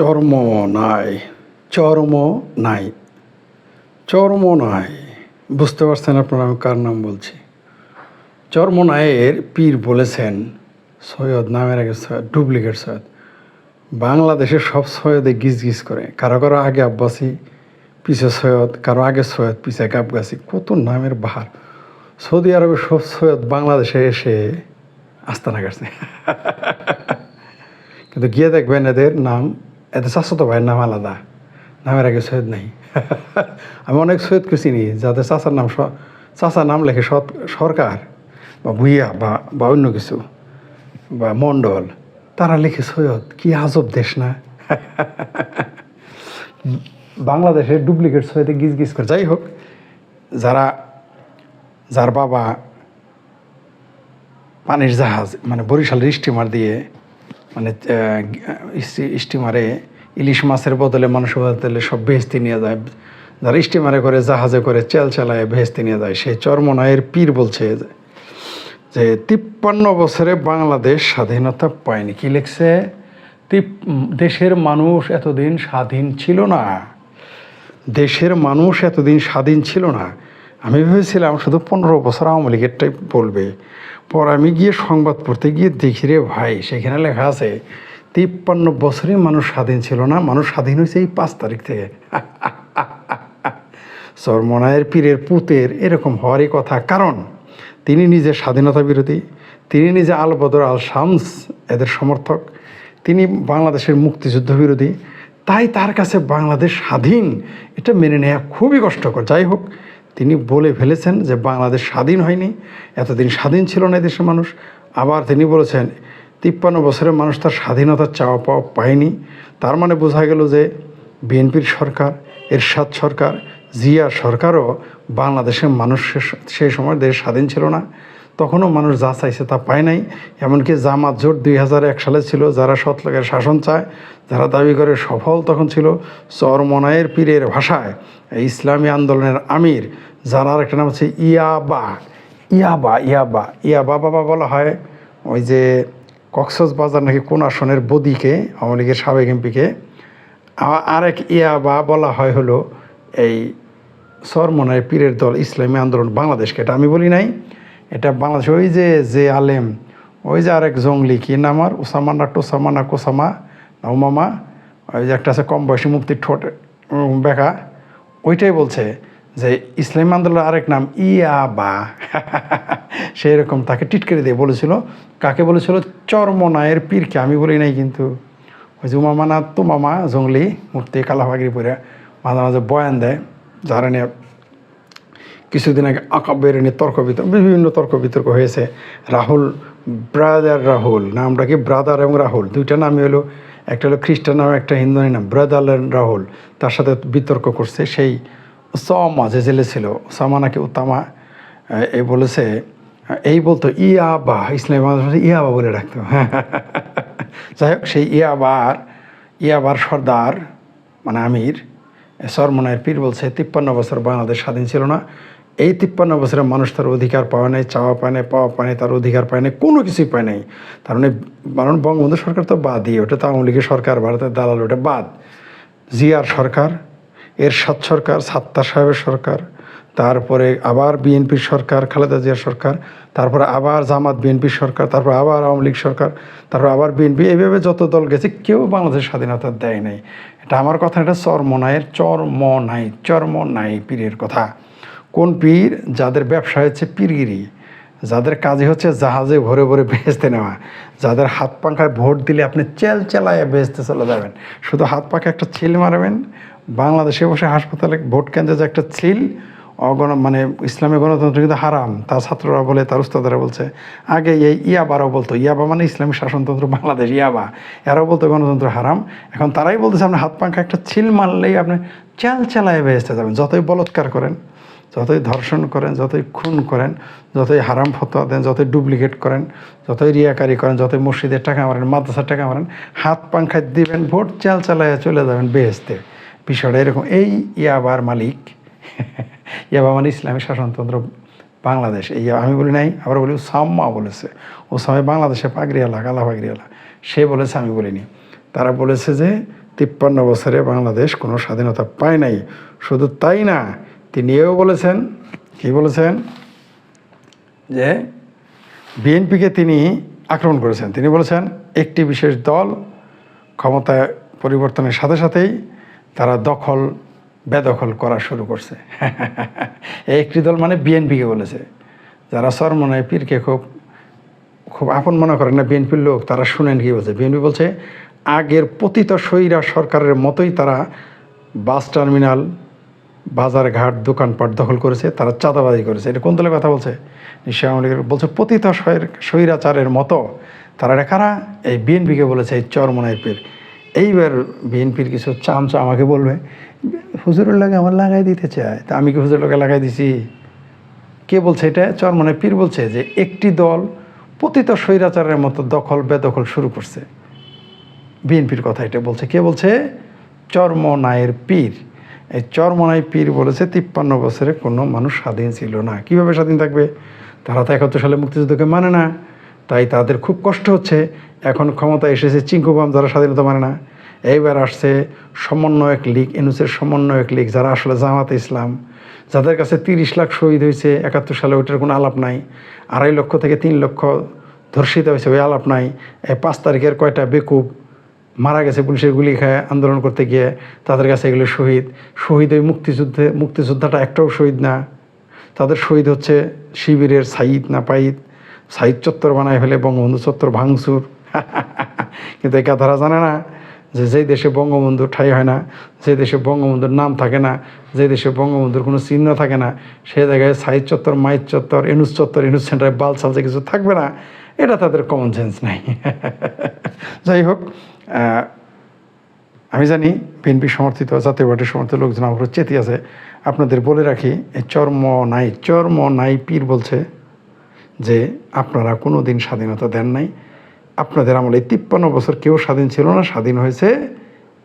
চর্ম নাই চর্ম নাই চর্ম নাই। বুঝতে পারছেন আপনারা আমি কার নাম বলছি? চর্ম নায়ের পীর বলেছেন সৈয়দ নামের আগে সৈয়দ, ডুপ্লিকেট সৈয়দ। বাংলাদেশের সব সৈয়দে গিজ গিজ করে। কারও কারও আগে আব্বাসি পিছে সৈয়দ, কারও আগে সৈয়দ পিছে গাবগাছি কত নামের বাহার। সৌদি আরবের সব সৈয়দ বাংলাদেশে এসে আস্তানা কাটছে। কিন্তু গিয়ে দেখবেন এদের নাম এদের চাচাতো ভাইয়ের নাম আলাদা। নামের আগে সৈয়দ নাই। আমি অনেক সৈয়দ সৈয়দকে চিনি, যাদের চাচার নাম চাচার নাম লেখে সৎ- সরকার বা ভুইয়া বা বা অন্য কিছু, বা মণ্ডল, তারা লিখে সৈয়দ। কি আজব দেশ না? বাংলাদেশে ডুপ্লিকেট সৈয়দে গিজ গিজ করে। যাই হোক, যারা যার বাবা পানির জাহাজ মানে বরিশালের স্টিমার দিয়ে মানে স্টিমারে ইলিশ মাছের বদলে মানুষের বদলে সব ভেস্তি নিয়ে যায়। যারা স্টিমারে করে, জাহাজে করে, চেল চালায়, ভেস্তি নিয়ে যায়। সেই চর্মনায়ের পীর বলছে যে, তিপ্পান্ন বছরে বাংলাদেশ স্বাধীনতা পায়নি। কি লিখছে? দেশের মানুষ এতদিন স্বাধীন ছিল না। দেশের মানুষ এতদিন স্বাধীন ছিল না। আমি ভেবেছিলাম শুধু পনেরো বছর আওয়ামী লীগেরটাই বলবে। পর আমি গিয়ে সংবাদ পড়তে গিয়ে দেখি রে ভাই, সেখানে লেখা আছে, তিপ্পান্ন বছরই মানুষ স্বাধীন ছিল না, মানুষ স্বাধীন হয়েছে এই পাঁচ তারিখ থেকে। চরমনায়ের পীরের পুতের এরকম হওয়ারই কথা। কারণ তিনি নিজে স্বাধীনতা বিরোধী, তিনি নিজে আল বদর আল শামস এদের সমর্থক, তিনি বাংলাদেশের মুক্তিযুদ্ধ বিরোধী। তাই তার কাছে বাংলাদেশ স্বাধীন, এটা মেনে নেওয়া খুবই কষ্টকর। যাই হোক তিনি বলে ফেলেছেন যে বাংলাদেশ স্বাধীন হয়নি, এতদিন স্বাধীন ছিল না দেশের মানুষ। আবার তিনি বলেছেন, তিপ্পান্ন বছরের মানুষ তার স্বাধীনতার চাওয়া পাওয়া পায়নি। তার মানে বোঝা গেল যে বিএনপির সরকার, এরশাদ সরকার জিয়া সরকারও বাংলাদেশের মানুষ সেই সময় দেশ স্বাধীন ছিল না। তখনও মানুষ যা চাইছে তা পায় নাই। এমনকি জামাত জোট দুই হাজার এক সালে ছিল, যারা সৎলোকের শাসন চায়, যারা দাবি করে সফল তখন ছিল চরমনায়ের পীরের ভাষায়, এই ইসলামী আন্দোলনের আমির, যার আর একটা নাম হচ্ছে ইয়াবা। ইয়াবা ইয়াবা ইয়াবা বাবা বলা হয়। ওই যে কক্সস বাজার নাকি কোন আসনের বদিকে, আওয়ামী লীগের সাবেক এমপিকে আরেক ইয়াবা বলা হয় হলো এই সরমনায় পীরের দল ইসলামী আন্দোলন বাংলাদেশকে। এটা আমি বলি নাই। এটা বাংলাদেশ, ওই যে যে আলেম, ওই যে আরেক জঙ্গলি, কি নাম আর? ওসামানা টোসামানা, কোসামা না উমামা ওই যে একটা আছে কম বয়সী মুক্তির ঠোঁট বেকা, ওইটাই বলছে যে ইসলাম আন্দোলনের আরেক নাম ইয়া বা সেই রকম তাকে টিটকেরে দিয়ে বলেছিল। কাকে বলেছিল? চরমনায়ের পীরকে, আমি বলি নাই কিন্তু। ওই যে উমামা না তো মামা জঙ্গলি মূর্তি কালাভাগিরি পরে মাঝে মাঝে বয়ান দেয়, যারা নিয়ে কিছুদিন আগে আকাবের নিয়ে তর্ক বিতর্ক, বিভিন্ন তর্ক বিতর্ক হয়েছে। রাহুল ব্রাদার রাহুল, নামটা কি? ব্রাদার এবং রাহুল। দুইটা নামই হলো, একটা হলো খ্রিস্টান নাম, একটা হিন্দু নাম। ব্রাদার রাহুল, তার সাথে বিতর্ক করছে। সেই সমা যে জেলে ছিল সামা নাকি উত্তামা, এ বলেছে, এই বলতো, ইয়াবা, ইসলামী বাংলাদেশ ইয়াবা বলে রাখতো যাই হোক, সেই ইয়াবার ইয়াবার সর্দার মানে আমির সরমনায়ের পীর বলছে, তিপ্পান্ন বছর বাংলাদেশ স্বাধীন ছিল না। এই তিপ্পান্ন বছরে মানুষ তার অধিকার পাওয়া নেই, চাওয়া পায় নাই, পাওয়া পায় নাই, তার অধিকার পায় নাই, কোনো কিছুই পায় নাই। তার মানে কারণ বঙ্গবন্ধু সরকার তো বাদই, ওটা তো আওয়ামী লীগের সরকার, ভারতের দালাল, ওটা বাদ। জিয়ার সরকার, এরশাদ সরকার, সাত্তার সাহেবের সরকার, তারপরে আবার বিএনপির সরকার, খালেদা জিয়ার সরকার, তারপরে আবার জামাত বিএনপির সরকার, তারপর আবার আওয়ামী লীগ সরকার, তারপর আবার বিএনপি, এইভাবে যত দল গেছে, কেউ বাংলাদেশের স্বাধীনতা দেয় নাই। এটা আমার কথা, এটা চরমনায়ের চর্ম নাই চর্ম নাই পীরের কথা। কোন পীর, যাদের ব্যবসা হচ্ছে পীরগিরি, যাদের কাজই হচ্ছে জাহাজে ভরে ভরে বেচতে নেওয়া, যাদের হাত পাখায় ভোট দিলে আপনি চেল চেলায় বেচতে চলে যাবেন। শুধু হাত পাখে একটা ছিল মারবেন, বাংলাদেশে বসে হাসপাতালে ভোট কেন্দ্রে যে একটা ছিল, অগণ মানে ইসলামী গণতন্ত্র কিন্তু হারাম। তার ছাত্ররা বলে, তার উস্তাদারা বলছে, আগে এই ইয়াবারাও বলতো। ইয়াবা মানে ইসলামী শাসনতন্ত্র, বাংলাদেশ ইয়াবা। এরাও বলতো গণতন্ত্র হারাম। এখন তারাই বলতেছে, আপনি হাত পাখা একটা ছিল মারলেই আপনি চেল চেলায় বেচতে যাবেন, যতই বলৎকার করেন। যতই ধর্ষণ করেন, যতই খুন করেন, যতই হারাম ফতোয়া দেন, যতই ডুপ্লিকেট করেন, যতই রিয়াকারি করেন, যতই মসজিদের টাকা মারেন মাদ্রাসার টাকা মারেন, হাত পাংখায় দিবেন, ভোট চাল চালাইয়া চলে যাবেন বেহেস্তে। বিষয়টা এরকম। এই ইয়াবার মালিক, ইয়াবা মানে ইসলামী শাসনতন্ত্র বাংলাদেশ। এই আমি বলি নাই, আবার বলি ওসাম্মা বলেছে। ওসামে বাংলাদেশে পাগড়িয়ালা কালা পাগড়িয়ালা সে বলেছে, আমি বলিনি। তারা বলেছে যে, তিপ্পান্ন বছরে বাংলাদেশ কোনো স্বাধীনতা পায় নাই। শুধু তাই না তিনি এও বলেছেন, কি বলেছেন? যে বিএনপিকে তিনি আক্রমণ করেছেন। তিনি বলেছেন, একটি বিশেষ দল ক্ষমতায় পরিবর্তনের সাথে সাথেই তারা দখল, বেদখল করা শুরু করছে। একটি দল মানে বিএনপিকে বলেছে। যারা সরমনায় পীরকে খুব খুব আপন মনে করেন না, বিএনপির লোক, তারা শুনেন কি বলছে? বিএনপি বলছে, আগের পতিত সৈরা সরকারের মতোই তারা বাস টার্মিনাল বাজার ঘাট, দোকানপাট দখল করেছে, তারা চাঁদাবাজি করেছে। এটা কোন দলের কথা বলছে? নিশ্চয় আওয়ামী লীগের বলছে, পতিত স্বৈর- স্বৈরাচারের মতো। তারা কারা? এই বিএনপিকে বলেছে, এই চরমনাই পীর। এইবার বিএনপির কিছু চামচা আমাকে বলবে, হুজুরের লাগে আমার লাগাই দিতে চায়। তা আমি কি হুজুরের লাগে লাগাই দিছি? কে বলছে এটা? চরমনে পীর বলছে যে, একটি দল পতিত স্বৈরাচারের মতো দখল, বেদখল শুরু করছে। বিএনপির কথা এটা বলছে। কে বলছে? চরমনায়ের পীর। এই চরমনাই পীর বলেছে, তিপ্পান্ন বছরে কোনো মানুষ স্বাধীন ছিল না। কীভাবে স্বাধীন থাকবে? তারা তো একাত্তর সালে মুক্তিযুদ্ধকে মানে না। তাই তাদের খুব কষ্ট হচ্ছে। এখন ক্ষমতা এসেছে চিঙ্কুবাম, যারা স্বাধীনতা মানে না। এইবার আসছে সমন্বয়ক লীগ এনুসের সমন্বয়ক লীগ, যারা আসলে জামাতে ইসলাম। যাদের কাছে তিরিশ লাখ শহীদ হয়েছে একাত্তর সালে, ওইটার কোনো আলাপ নাই। আড়াই লক্ষ থেকে তিন লক্ষ ধর্ষিত হয়েছে, ওই আলাপ নাই। এই পাঁচ তারিখের কয়টা বেকুব? মারা গেছে, পুলিশের গুলি খায়, আন্দোলন করতে গিয়ে তাদের কাছে এগুলো শহীদ। শহীদ ওই মুক্তিযুদ্ধে, মুক্তিযোদ্ধাটা একটাও শহীদ না। তাদের শহীদ হচ্ছে শিবিরের সাইদ না পাইদ। সাইদ চত্বর বানায় ফেলে, বঙ্গবন্ধু চত্বর ভাঙচুর। কিন্তু এই কথারা জানে না যে যেই দেশে বঙ্গবন্ধু ঠাই হয় না যে দেশে বঙ্গবন্ধুর নাম থাকে না যে দেশে বঙ্গবন্ধুর কোনো চিহ্ন থাকে না সে জায়গায় সাইদ চত্বর, মাইদ চত্বর এনুস চত্বর এনুস সেন্টারে বাল সালসে কিছু থাকবে না, এটা তাদের কমন সেন্স নাই। যাই হোক আমি জানি বিএনপি সমর্থিত, জাতীয় পার্টির সমর্থিত লোকজন উপর চেতি আছে। আপনাদের বলে রাখি, এই চর্ম নাই চর্ম নাই পীর বলছে যে আপনারা কোনো দিন স্বাধীনতা দেন নাই। আপনাদের আমলে তিপ্পান্ন বছর কেউ স্বাধীন ছিল না, স্বাধীন হয়েছে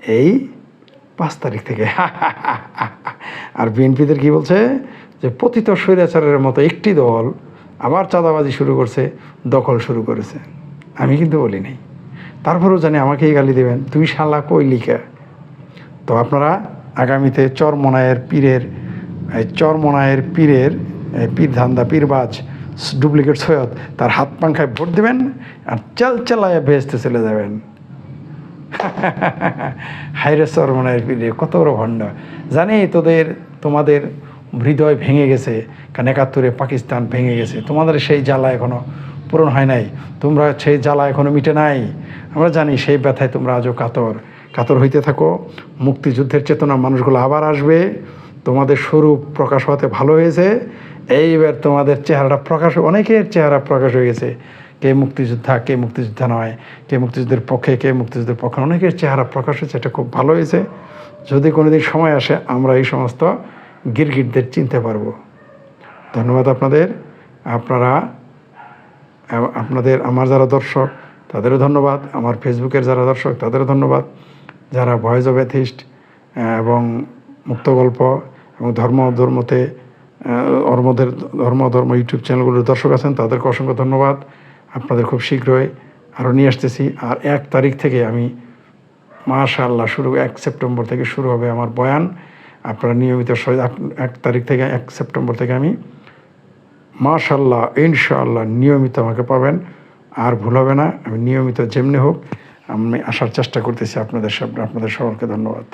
এই পাঁচ তারিখ থেকে। আর বিএনপিদের কি বলছে? যে পতিত স্বৈরাচারের মতো একটি দল আবার চাঁদাবাজি শুরু করছে, দখল শুরু করেছে। আমি কিন্তু বলি নাই। তারপরেও জানি আমাকেই গালি দেবেন। তুই শালা কই লিখা? তো আপনারা আগামীতে চরমনায়ের পীরের, এই চরমনায়ের পীরের পীর ধান্দা পীরবাজ ডুপ্লিকেট সৈয়দ, তার হাত পাংখায় ভোট দেবেন আর চাল চালায় ভেস্তে চলে যাবেন। হাইরে চরমনায়ের পীরে কত বড় ভণ্ড। জানি তোদের, তোমাদের হৃদয় ভেঙে গেছে, কারণ একাত্তরে পাকিস্তান ভেঙে গেছে। তোমাদের সেই জ্বালা এখনও পূরণ হয় নাই। তোমরা সেই জ্বালা এখনও মিটে নাই। আমরা জানি সেই ব্যথায় তোমরা আজও কাতর। কাতর হইতে থাকো। মুক্তিযুদ্ধের চেতনা মানুষগুলো আবার আসবে। তোমাদের স্বরূপ প্রকাশ হতে ভালো হয়েছে। এইবার তোমাদের চেহারাটা প্রকাশ অনেকের চেহারা প্রকাশ হয়ে গেছে। কে মুক্তিযোদ্ধা কে মুক্তিযোদ্ধা নয়। কে মুক্তিযুদ্ধের পক্ষে, কে মুক্তিযুদ্ধের পক্ষে অনেকের চেহারা প্রকাশ হয়েছে, এটা খুব ভালো হয়েছে। যদি কোনোদিন সময় আসে, আমরা এই সমস্ত গিরগিটদের চিনতে পারব। ধন্যবাদ আপনাদের। আপনারা আপনাদের, আমার যারা দর্শক, তাদেরও ধন্যবাদ। আমার ফেসবুকের যারা দর্শক, তাদেরও ধন্যবাদ। যারা ভয়েস অফ এথিস্ট এবং মুক্ত গল্প এবং ধর্ম ধর্মতে ধর্মদের, ধর্ম ধর্ম ইউটিউব চ্যানেলগুলোর দর্শক আছেন, তাদেরকে অসংখ্য ধন্যবাদ। আপনাদের খুব শীঘ্রই আরও নিয়ে আসতেছি। আর এক তারিখ থেকে আমি, মাশাআল্লাহ, শুরু, এক সেপ্টেম্বর থেকে শুরু হবে আমার বয়ান। আপনারা নিয়মিত এক তারিখ থেকে এক সেপ্টেম্বর থেকে আমি মাশাল্লাহ ইনশাআল্লাহ নিয়মিত আমাকে পাবেন। আর ভুল হবে না, আমি নিয়মিত যেমনি হোক, আমি আসার চেষ্টা করতেছি আপনাদের সামনে আপনাদের সকলকে ধন্যবাদ।